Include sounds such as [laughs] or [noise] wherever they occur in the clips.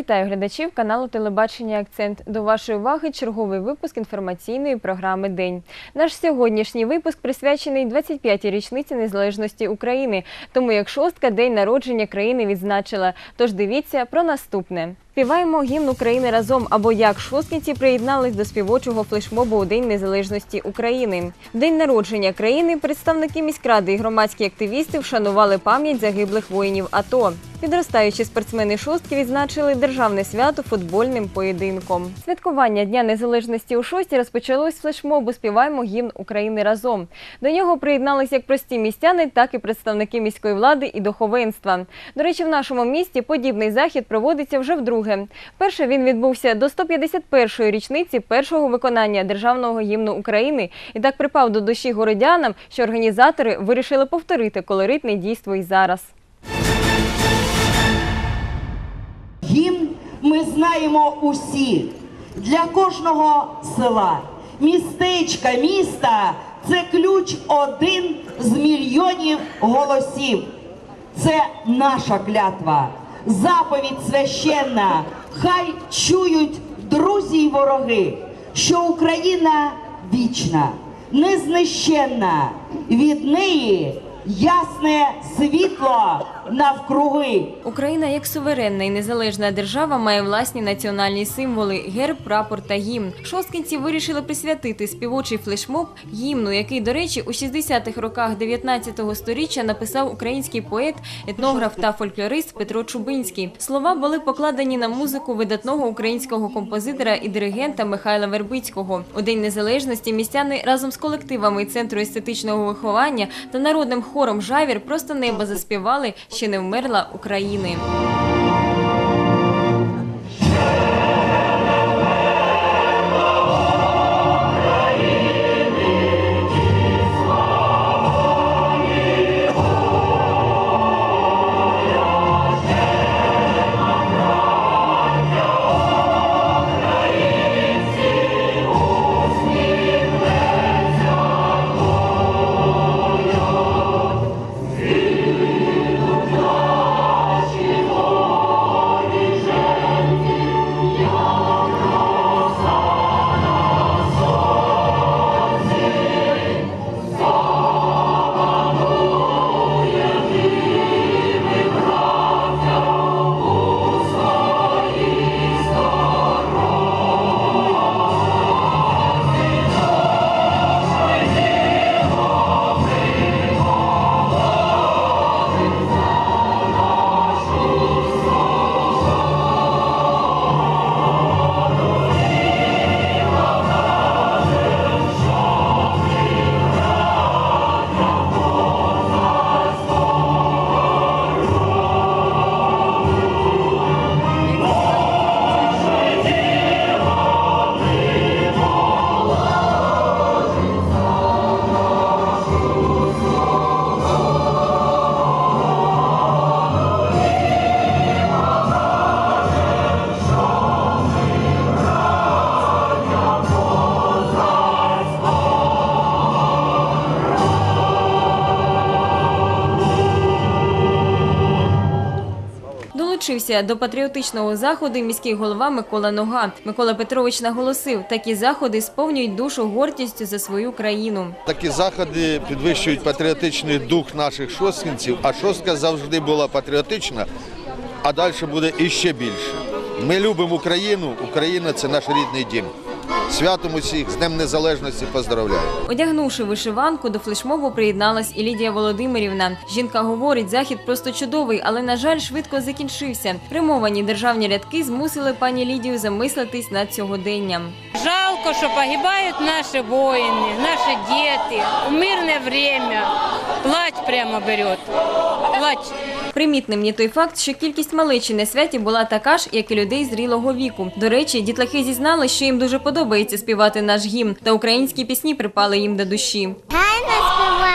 Вітаю глядачів каналу Телебачення Акцент. До вашої уваги черговий випуск інформаційної програми День. Наш сьогоднішній випуск присвячений 25-й річниці незалежності України. Тому як шостка день народження країни відзначила. Тож дивіться про наступне. Співаємо гімн України разом або як шосткінці приєднались до співочого флешмобу у День Незалежності України. В день народження країни представники міськради і громадські активісти вшанували пам'ять загиблих воїнів АТО. Підростаючі спортсмени шостки відзначили державне свято футбольним поєдинком. Святкування Дня Незалежності у шості розпочалось з флешмобу Співаємо гімн України разом. До нього приєднались як прості містяни, так і представники міської влади і духовенства. До речі, в нашому місті подібний захід проводиться вже вдруге. Перше він відбувся до 151-ї річниці першого виконання державного гімну України і так припав до душі городянам, що організатори вирішили повторити колоритне дійство і зараз. Гімн ми знаємо усі. Для кожного села, містечка, міста це ключ один з мільйонів голосів. Це наша клятва, заповідь священна. Хай чують друзі й вороги, що Україна вічна, незнищенна. Від неї ясне світло навкруги. Україна як суверенна і незалежна держава має власні національні символи герб, прапор та гімн. Шосткинці вирішили присвятити співочий флешмоб гімну, який, до речі, у 60-х роках 19-го сторіччя написав український поет, етнограф та фольклорист Петро Чубинський. Слова були покладені на музику видатного українського композитора і диригента Михайла Вербицького. У День Незалежності містяни разом з колективами Центру естетичного виховання та народним хором Жавір просто небо заспівали ще не вмерла України. Долучився до патріотичного заходу міський голова Микола Нога. Микола Петрович наголосив, такі заходи сповнюють душу гордістю за свою країну. Такі заходи підвищують патріотичний дух наших шосткинців, а шостка завжди була патріотична, а далі буде іще більше. Ми любимо Україну, Україна це наш рідний дім. Святом усіх, з Днем Незалежності поздравляю. Одягнувши вишиванку, до флешмобу приєдналась і Лідія Володимирівна. Жінка говорить, захід просто чудовий, але на жаль, швидко закінчився. Римовані державні рядки змусили пані Лідію замислитись над сьогоденням. Жалко, що погибають наші воїни, наші діти у мирне время. Плач прямо берет. Плач. Примітним є той факт, що кількість малечі на святі була така ж, як і людей зрілого віку. До речі, дітлахи зізнали, що їм дуже подобається співати наш гімн, та українські пісні припали їм до душі. Гарно співає.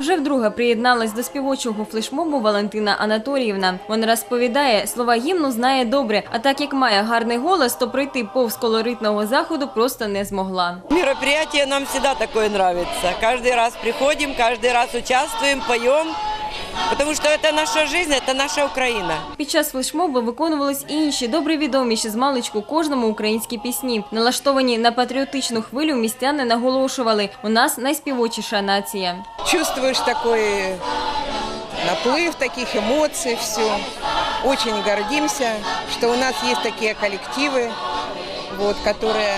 Вже вдруге приєдналась до співочого флешмобу Валентина Анатоліївна. Вона розповідає, слова гімну знає добре, а так як має гарний голос, то пройти повз колоритного заходу просто не змогла. Мероприятие нам всегда такое нравится. Каждый раз приходим, каждый раз участвуем, поем Потому что это наша жизнь, это наша Украина. Під час флешмобу виконувались і інші добре відомі ще з маличку кожному українські пісні. Налаштовані на патріотичну хвилю містяни наголошували: у нас найспівочіша нація. чувствуешь такой наплыв таких эмоций, все. Очень гордимся, что у нас есть такие коллективы, вот, которые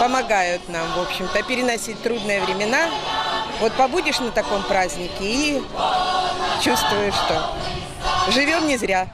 помогают нам, в общем-то, переносить трудные времена. Вот побудешь на таком празднике и чувствуешь, что живем не зря.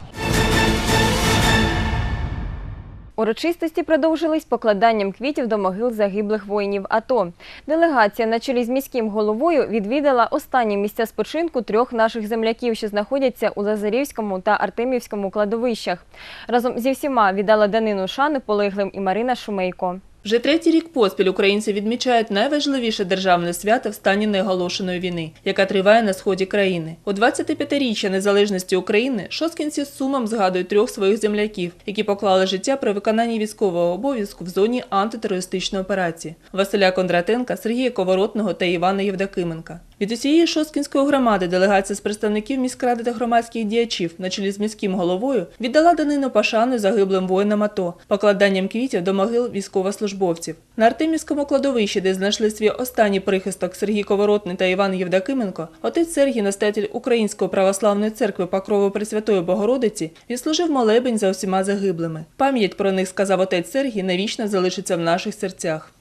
Урочистості продовжились покладанням квітів до могил загиблих воїнів АТО. Делегація на чолі з міським головою відвідала останні місця спочинку трьох наших земляків, що знаходяться у Лазарівському та Артемівському кладовищах. Разом зі всіма віддала данину шани полеглим і Марина Шумейко. Вже третій рік поспіль українці відмічають найважливіше державне свято в стані неоголошеної війни, яка триває на сході країни. У 25-річчя незалежності України шоскінці з сумом згадують трьох своїх земляків, які поклали життя при виконанні військового обов'язку в зоні антитерористичної операції Василя Кондратенка, Сергія Коворотного та Івана Євдокименка. Від усієї шосткінської громади делегація з представників міськради та громадських діячів на чолі з міським головою віддала данину пошани загиблим воїнам АТО, покладанням квітів до могил військовослужбовців. На Артемівському кладовищі, де знайшли свій останній прихисток Сергій Коворотний та Іван Євдокименко, отець Сергій, настоятель Української православної церкви Покрови Пресвятої Богородиці, відслужив молебень за усіма загиблими. Пам'ять про них, сказав отець Сергій, навічно залишиться в наших серцях.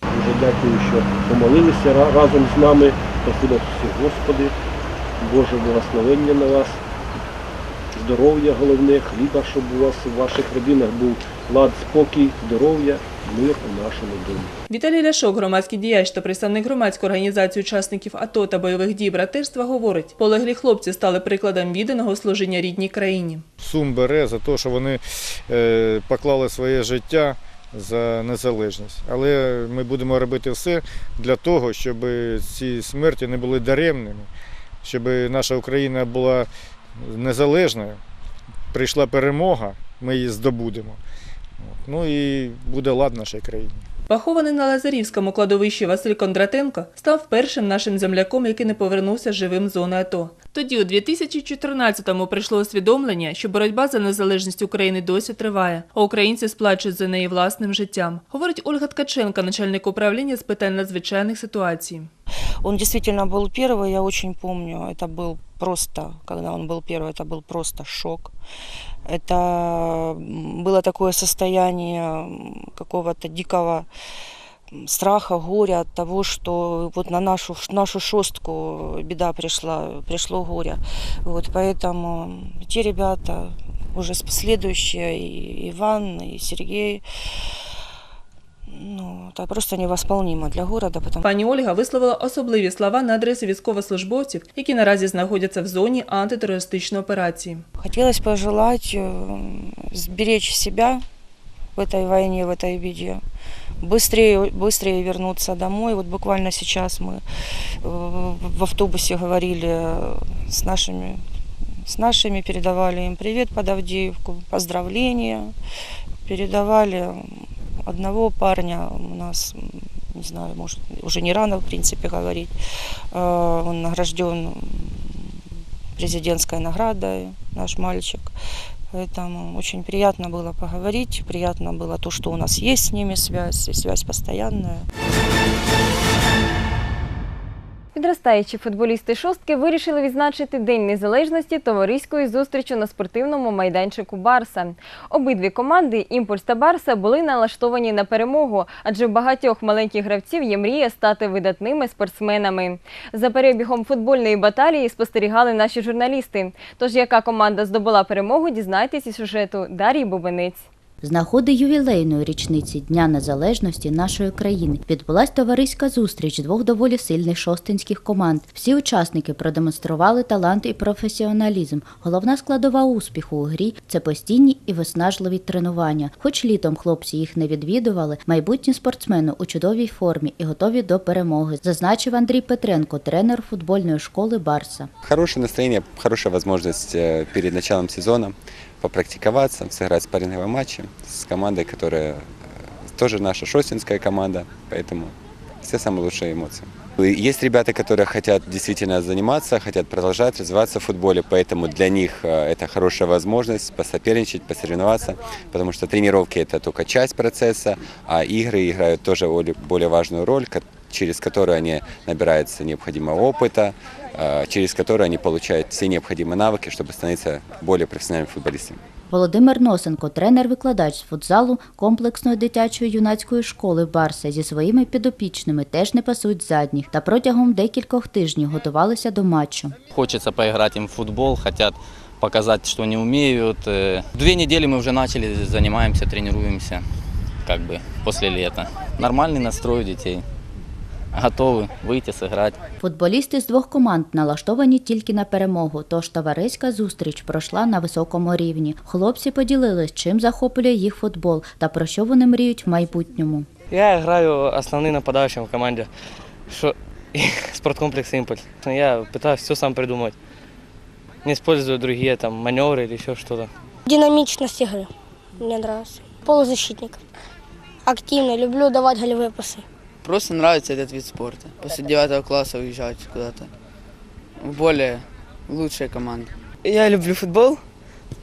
Дякую, що помолилися разом з нами. Спасибо всі Господи, Боже благословення на вас, здоров'я головне, хліба, щоб у вас у ваших родинах був лад, спокій, здоров'я, мир у нашому домі. Віталій Ляшок, громадський діяч та представник громадської організації учасників АТО та бойових дій братерства, говорить, полеглі хлопці стали прикладом відданого служіння рідній країні. сум бере за те, що вони е, поклали своє життя за незалежність. Але ми будемо робити все для того, щоб ці смерті не були даремними, щоб наша Україна була незалежною, прийшла перемога, ми її здобудемо. Ну і буде лад в нашій країні. Похований на Лазарівському кладовищі Василь Кондратенко став першим нашим земляком, який не повернувся живим з зони АТО. Тоді, у 2014-му, прийшло усвідомлення, що боротьба за незалежність України досі триває, а українці сплачують за неї власним життям. Говорить Ольга Ткаченка, начальник управління з питань надзвичайних ситуацій. Он действительно был первый, я очень помню. Это был просто, когда он был первый, это был просто шок. Это м, было такое состояние м, какого-то дикого м, страха, горя от того, что вот на нашу, нашу шостку беда пришла, пришло горе. Вот, поэтому те ребята, уже следующие, и Иван, и Сергей, ну, это просто невосполнимо для города, потому Пані Ольга висловила особливі слова на адресу військовослужбовців, які наразі знаходяться в зоні антитерористичної операції. Хотелось пожелать э, сберечь себя в этой войне, в этой беде. Быстрее, быстрее вернуться домой. Вот буквально сейчас мы э, в автобусе говорили э, с нашими, с нашими, передавали им привет под Авдеевку, поздравления. Передавали одного парня у нас, м, не знаю, может, уже не рано, в принципе, говорить. Э, Он награжден президентской наградой, наш мальчик. Поэтому очень приятно было поговорить, приятно было то, что у нас есть с ними связь, и связь постоянная. Підростаючі футболісти шостки вирішили відзначити День Незалежності товариською зустрічю на спортивному майданчику Барса. Обидві команди Імпульс та Барса були налаштовані на перемогу, адже в багатьох маленьких гравців є мрія стати видатними спортсменами. За перебігом футбольної баталії спостерігали наші журналісти. Тож яка команда здобула перемогу, дізнайтесь із сюжету Дарії Бубенець. З нагоди ювілейної річниці Дня Незалежності нашої країни відбулась товариська зустріч двох доволі сильних шостинських команд. Всі учасники продемонстрували талант і професіоналізм. Головна складова успіху у грі це постійні і виснажливі тренування. Хоч літом хлопці їх не відвідували, майбутні спортсмени у чудовій формі і готові до перемоги, зазначив Андрій Петренко, тренер футбольної школи Барса. Хорошее настроение, хорошая возможность э, перед началом сезона попрактиковаться, сыграть спарринговые матчи с командой, которая э, тоже наша шостинская команда, поэтому все самые лучшие эмоции. Есть ребята, которые хотят действительно заниматься, хотят продолжать развиваться в футболе, поэтому для них э, это хорошая возможность посоперничать, посоревноваться, потому что тренировки это только часть процесса, а игры играют тоже более- важную роль, через которую они набираются необходимого опыта, э, через который они получают все необходимые навыки, чтобы становиться более профессиональными футболистами. Володимир Носенко, тренер-викладач з футзалу комплексної дитячої юнацької школи Барса зі своїми підопічними теж не пасуть задніх та протягом декількох тижнів готувалися до матчу. Хочется поиграть им в футбол, хотят показать, что они умеют. Э, Две недели мы уже начали, занимаемся, тренируемся, как бы после лета. Нормальный настрой у детей. Готовы выйти, сыграть. Футболісти з двох команд налаштовані тільки на перемогу, тож товариська зустріч пройшла на високому рівні. Хлопці поділились, чим захоплює їх футбол та про що вони мріють в майбутньому. Я играю основным нападающим в команде. Что... [laughs] Спорткомплекс «Импульс». Я пытаюсь все сам придумать. Не использую другие там маневры или еще что-то. Динамичность игры мне нравится. Полузащитник. Активно, люблю давать голевые пасы. Просто нравится этот вид спорта. После девятого класса уезжать куда-то. В более лучшие команды. Я люблю футбол.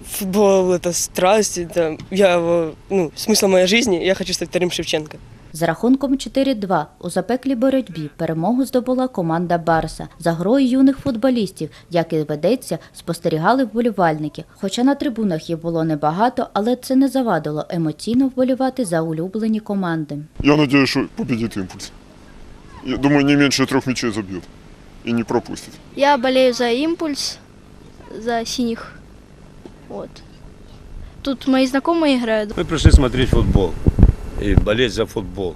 Футбол это страсть, это я его, ну, смысл моей жизни. Я хочу стать вторым Шевченко. З рахунком 4-2 у запеклій боротьбі перемогу здобула команда Барса. За грою юних футболістів, як і ведеться, спостерігали вболівальники. Хоча на трибунах їх було небагато, але це не завадило емоційно вболівати за улюблені команди. Я надеюсь, что победит импульс. Я думаю, не меньше трех мячей забьет. И не пропустит. Я болею за импульс, за синих. Вот. Тут мои знакомые играют. Мы пришли смотреть футбол и болеть за футбол.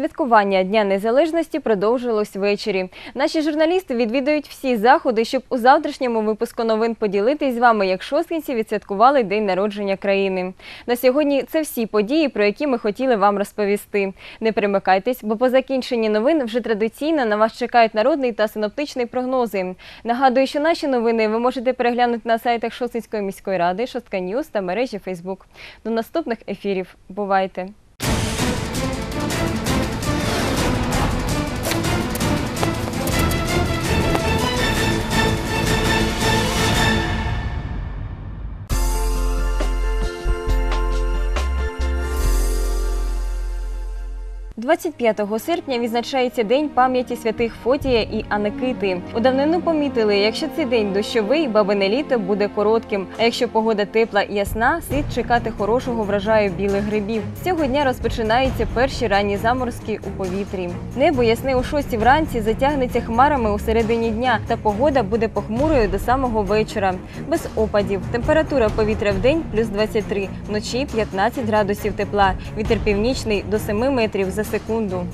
Святкування Дня Незалежності продовжилось ввечері. Наші журналісти відвідують всі заходи, щоб у завтрашньому випуску новин поділитись з вами, як шосткінці відсвяткували день народження країни. На сьогодні це всі події, про які ми хотіли вам розповісти. Не перемикайтесь, бо по закінченні новин вже традиційно на вас чекають народний та синоптичний прогнози. Нагадую, що наші новини ви можете переглянути на сайтах Шосткінської міської ради, Шостка Ньюз та мережі Фейсбук. До наступних ефірів. Бувайте! – 25 серпня відзначається День пам'яті святих Фотія і Аникити. У давнину помітили, якщо цей день дощовий, бабине літо буде коротким. А якщо погода тепла і ясна, слід чекати хорошого врожаю білих грибів. З цього дня розпочинаються перші ранні заморозки у повітрі. Небо ясне о 6 вранці затягнеться хмарами у середині дня, та погода буде похмурою до самого вечора. Без опадів. Температура повітря в день плюс 23, вночі 15 градусів тепла. Вітер північний до 7 метрів за секунду.